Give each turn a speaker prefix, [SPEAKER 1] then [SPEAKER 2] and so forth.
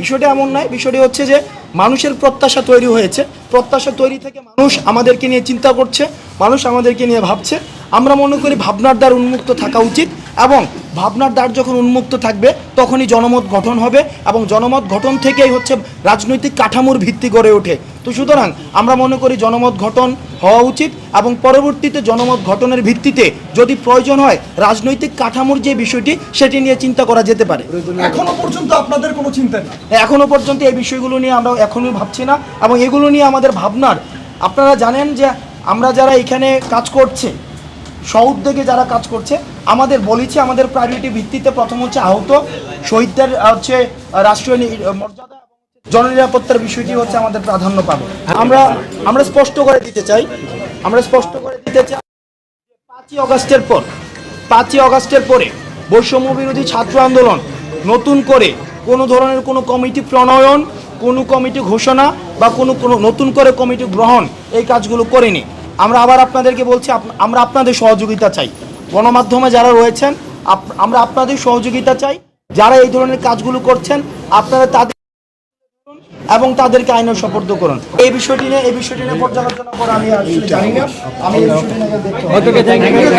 [SPEAKER 1] বিষয়টা এমন নয়, বিষয়টি হচ্ছে যে মানুষের প্রত্যাশা তৈরি হয়েছে। প্রত্যাশা তৈরি থেকে মানুষ আমাদেরকে নিয়ে চিন্তা করছে, মানুষ আমাদেরকে নিয়ে ভাবছে। আমরা মনে করি ভাবনার দ্বার উন্মুক্ত থাকা উচিত। এবং ভাবনার দ্বার যখন উন্মুক্ত থাকবে তখনই জনমত গঠন হবে এবং জনমত গঠন থেকেই হচ্ছে রাজনৈতিক কাঠামোর ভিত্তি গড়ে ওঠে। তো সুতরাং আমরা মনে করি জনমত গঠন হওয়া উচিত এবং পরবর্তীতে জনমত গঠনের ভিত্তিতে যদি প্রয়োজন হয় রাজনৈতিক কাঠামোর যে বিষয়টি সেটি নিয়ে চিন্তা করা যেতে পারে।
[SPEAKER 2] এখনও পর্যন্ত আপনাদের কোনো চিন্তা নেই?
[SPEAKER 1] এখনও পর্যন্ত এই বিষয়গুলো নিয়ে আমরা এখনই ভাবছি না এবং এগুলো নিয়ে আমাদের ভাবনার আপনারা জানেন যে আমরা যারা এখানে কাজ করছে সউদ্যোগে যারা কাজ করছে, আমাদের বলেছি, আমাদের প্রায়োরিটি ভিত্তিতে প্রথম হচ্ছে আহত শহীদদের হচ্ছে রাষ্ট্রীয় মর্যাদা জননিরাপত্তার বিষয়টি হচ্ছে আমাদের প্রাধান্য পাবে। আমরা আমরা স্পষ্ট করে দিতে চাই, আমরা স্পষ্ট করে দিতে চাই পাঁচই অগস্টের পর, পাঁচই অগস্টের পরে বৈষম্য বিরোধী ছাত্র আন্দোলন নতুন করে কোনো ধরনের কোনো কমিটি প্রণয়ন, কোনো কমিটি ঘোষণা বা কোনো কোনো নতুন করে কমিটি গ্রহণ এই কাজগুলো করেনি। আমরা আবার আপনাদেরকে বলছি আমরা আপনাদের সহযোগিতা চাই। গণমাধ্যমে যারা রয়েছেন আমরা আপনাদের সহযোগিতা চাই। যারা এই ধরনের কাজগুলো করছেন, আপনারা তাদের এবং তাদেরকে আইনের সপর্দ করুন। এই বিষয়টি নিয়ে এই বিষয়টি নিয়ে পর্যালোচনা করে আমি আসলে জানি না। আমি এই বিষয়টি নিয়ে।